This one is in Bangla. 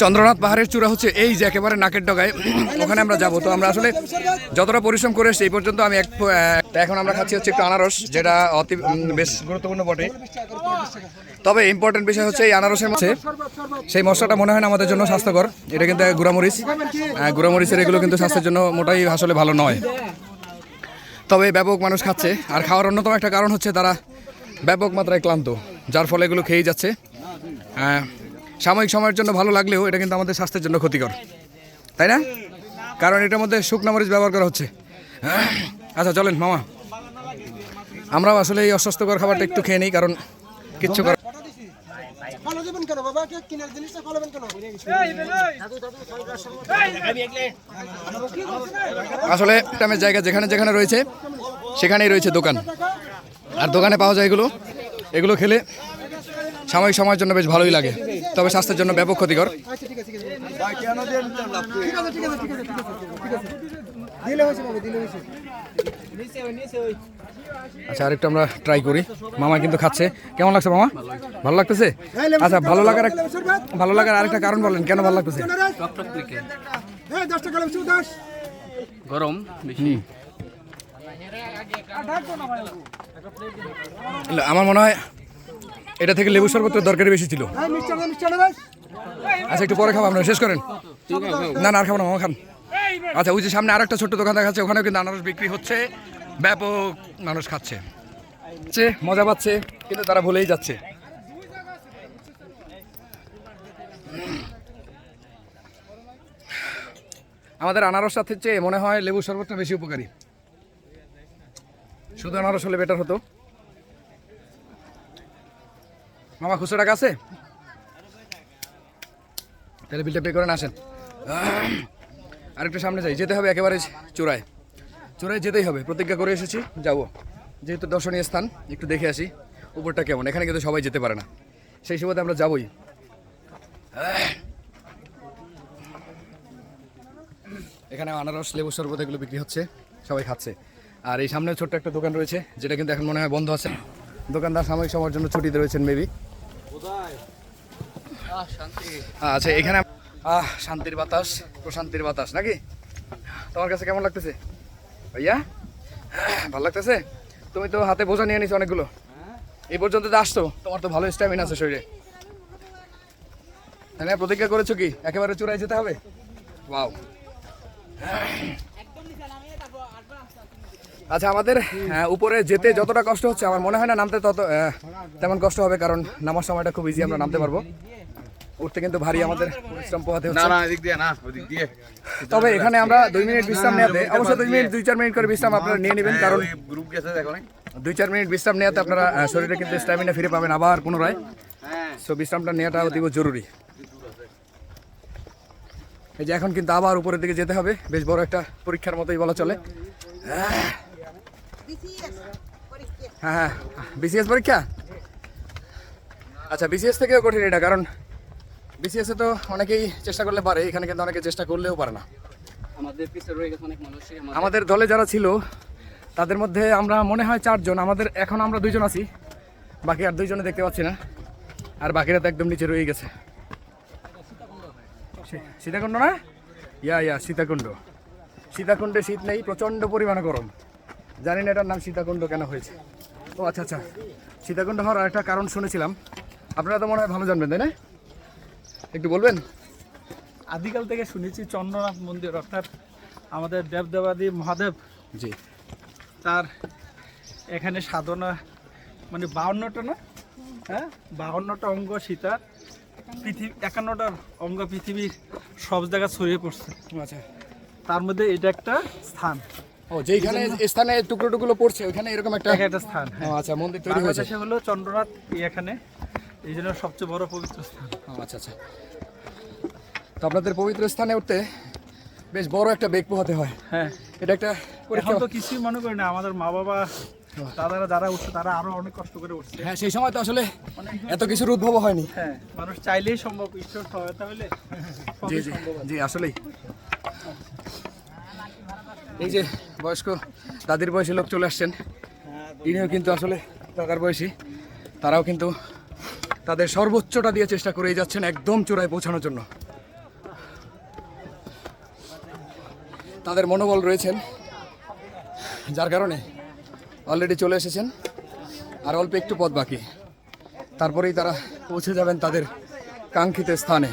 চন্দ্রনাথ পাহাড়ের চূড়া হচ্ছে এই যে একেবারে নাকের ডগায়। ওখানে আমরা যাব। তো আমরা আসলে যতটা পরিশ্রম করে এই পর্যন্ত আমি এক এখন আমরা খাচ্ছি হচ্ছে একটু আনারস যেটা অতি বেশ গুরুত্বপূর্ণ বটে। তবে ইম্পর্টেন্ট বিষয় হচ্ছে এই আনারসের মধ্যে সেই মশলাটা মনে হয় না আমাদের জন্য স্বাস্থ্যকর। এটা কিন্তু গুড়ামরিচ। গুড়ামরিচের এগুলো কিন্তু স্বাস্থ্যের জন্য মোটাই আসলে ভালো নয়। তবে ব্যাপক মানুষ খাচ্ছে। আর খাওয়ার অন্যতম একটা কারণ হচ্ছে তারা ব্যাপক মাত্রায় ক্লান্ত যার ফলে এগুলো খেয়েই যাচ্ছে। সাময়িক সময়ের জন্য ভালো লাগলেও এটা কিন্তু আমাদের স্বাস্থ্যের জন্য ক্ষতিকর। তাই না? কারণ এটার মধ্যে শুকনো মরিচ ব্যবহার করা হচ্ছে। আচ্ছা চলেন মামা। আমরাও আসলে এই অস্বাস্থ্যকর খাবারটা একটু খেয়ে নিই কারণ কিচ্ছু করার আসলে টাইমের জায়গা যেখানে যেখানে রয়েছে সেখানেই রয়েছে দোকান। আর দোকানে পাওয়া যায় এগুলো। এগুলো খেলে সাময়িক সময়ের জন্য বেশ ভালোই লাগে। তবে স্বাস্থ্যের জন্য ব্যাপক ক্ষতিকর। আচ্ছা আচ্ছা আরেকটু আমরা ট্রাই করি। মামা কিন্তু খাচ্ছে। কেমন লাগছে মামা? ভালো লাগতেছে? আচ্ছা ভালো লাগার ভালো লাগার আরেকটা কারণ বলেন কেন ভালো লাগতেছে? হ্যাঁ গরম বেশি। আমার মনে হয় এটা থেকে লেবু শরবতের দরকারি বেশি ছিল। আচ্ছা একটু পরে খাব আপনারা শেষ করেন। না না আর খাব না মামা খান। আচ্ছা ওই যে সামনে আরেকটা ছোট্ট দোকান দেখা যাচ্ছে ওখানেও কিন্তু আনারস বিক্রি হচ্ছে। ব্যাপক মানুষ খাচ্ছে। মজা পাচ্ছে কিন্তু তারা ভুলেই যাচ্ছে। আমাদের আনারস সাথে চেয়ে মনে হয় লেবু শরবতটা বেশি উপকারী। শুধু আনারস হলে বেটার হতো। মামা, খুচরো টাকা আছে? তাহলে বিলটা পে করেন, আসেন। আর একটু সামনে যাই। যেতে হবে একেবারে চূড়ায়। চূড়ায় যেতেই হবে। প্রতিজ্ঞা করে এসেছি, যাব। যেহেতু দর্শনীয় স্থান, একটু দেখে আসি উপরটা কেমন। এখানে কিন্তু সবাই যেতে পারে না। সেই সুবাদে আমরা যাবই। এখানে আনারস, লেবু শরবত এগুলো বিক্রি হচ্ছে। সবাই খাচ্ছে। আর এই সামনে ছোট্ট একটা দোকান রয়েছে, যেটা কিন্তু এখন মনে হয় বন্ধ আছে। দোকানদার সাময়িক সময়ের জন্য ছুটিতে রয়েছেন মেবি আচ্ছা এখানে আহ, শান্তির বাতাস, প্রশান্তির বাতাস, নাকি? তোমার কাছে কেমন লাগতেছে? ভাইয়া, ভালো লাগতেছে? তুমি তো হাতে বোঝা নিয়ে নিছো অনেকগুলো। এই পর্যন্ত তো আসছো? তোমার তো ভালো স্ট্যামিনা আছে শরীরে। তাই প্রতিজ্ঞা করেছ কি? একেবারে চূড়ায় যেতে হবে? ওয়াও আচ্ছা আমাদের উপরে যেতে যতটা কষ্ট হচ্ছে আমার মনে হয় না নামতে তত তেমন কষ্ট হবে কারণ নামার সময়টা খুব ইজি আমরা নামতে পারব। উঠতে কিন্তু ভারী আমাদের পরিশ্রম পোহাতে হচ্ছে। না এদিক দিয়ে না ওদিক দিয়ে। তবে এখানে আমরা দুই মিনিট বিশ্রাম নেওয়াতে অবশ্যই দুই মিনিট দুই চার মিনিট করে বিশ্রাম আপনারা নিয়ে নেবেন কারণ গ্রুপ গেছে দেখো দুই চার মিনিট বিশ্রাম নেওয়াতে আপনারা শরীরে কিন্তু স্ট্যামিনা ফিরে পাবেন আবার পুনরায়। হ্যাঁ। সো বিশ্রামটা নেওয়াটা অতীব জরুরি। এই যে এখন কিন্তু আবার উপরের দিকে যেতে হবে। বেশ বড় একটা পরীক্ষার মতোই বলা চলে। হ্যাঁ হ্যাঁ। বিসিএস পরীক্ষা? আচ্ছা বিসিএস থেকেও কঠিন এটা কারণ বিসিএস এ তো অনেকেই চেষ্টা করলে পারে এখানে কিন্তু অনেকে চেষ্টা করলেও পারে না। আমাদের দলে যারা ছিল তাদের মধ্যে আমরা মনে হয় চারজন আমাদের এখন আমরা দুইজন আছি বাকি আর দুইজনে দেখতে পাচ্ছি না আর বাকিরা তো একদম নিচে রয়ে গেছে। সীতাকুণ্ড না? ইয়া ইয়া সীতাকুণ্ড। সীতাকুণ্ডে শীত নেই প্রচণ্ড পরিমাণে গরম। জানি না এটার নাম সীতাকুণ্ড কেন হয়েছে। ও আচ্ছা আচ্ছা। সীতাকুণ্ড হওয়ার আরেকটা কারণ শুনেছিলাম। আপনারা তো মনে হয় ভালো জানবেন তাই না? একটু বলবেন? আদিকাল থেকে শুনেছি চন্দ্রনাথ মন্দির অর্থাৎ আমাদের দেবদেবাদী মহাদেব। জি। তার এখানে সাধনা মানে বাউন্নটা না? হ্যাঁ? বাউন্নটা অঙ্গ সীতার পৃথিবী একান্নটা অঙ্গ পৃথিবীর সব জায়গায় ছড়িয়ে পড়ছে। আচ্ছা। তার মধ্যে এটা একটা স্থান। ও যেখানে স্থানে টুকরো টুকরো পড়ছে ওখানে এরকম একটা একটা স্থান হ্যাঁ। আচ্ছা মন্দির তৈরি হয়েছে। বাংলাদেশে হলো চন্দ্রনাথ এখানে এই জন্য সবচেয়ে বড় পবিত্র স্থান। আচ্ছা আচ্ছা। তো আপনাদের পবিত্র স্থানে উঠতে বেশ বড় একটা বেগ পোহাতে হয়। হ্যাঁ। এটা একটা পরীক্ষা তো কিছুই মনে করি না আমাদের মা বাবা দাদারা যারা উঠছে তারা আরও অনেক কষ্ট করে উঠছে। হ্যাঁ সেই সময় তো আসলে এত কিছুর উদ্ভব হয়নি। হ্যাঁ মানুষ চাইলেই সম্ভব ঈশ্বর সহায়তা হলে জি জি। জি আসলেই। এই যে বয়স্ক দাদির বয়সী লোক চলে আসছেন। ইনিও কিন্তু আসলে দাদার বয়সী। তারাও কিন্তু তাদের সর্বোচ্চটা দিয়ে চেষ্টা করেই যাচ্ছেন একদম চূড়ায় পৌঁছানোর জন্য। তাদের মনোবল রয়েছেন, যার কারণে অলরেডি চলে এসেছেন, আর অল্প একটু পথ বাকি। তারপরেই তারা পৌঁছে যাবেন তাদের কাঙ্ক্ষিত স্থানে।